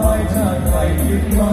ไม้ถ้าใครคิดว่า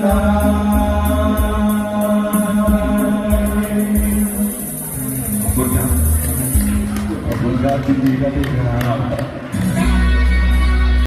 ขอบคุณครับยินดีครับพี่ครับ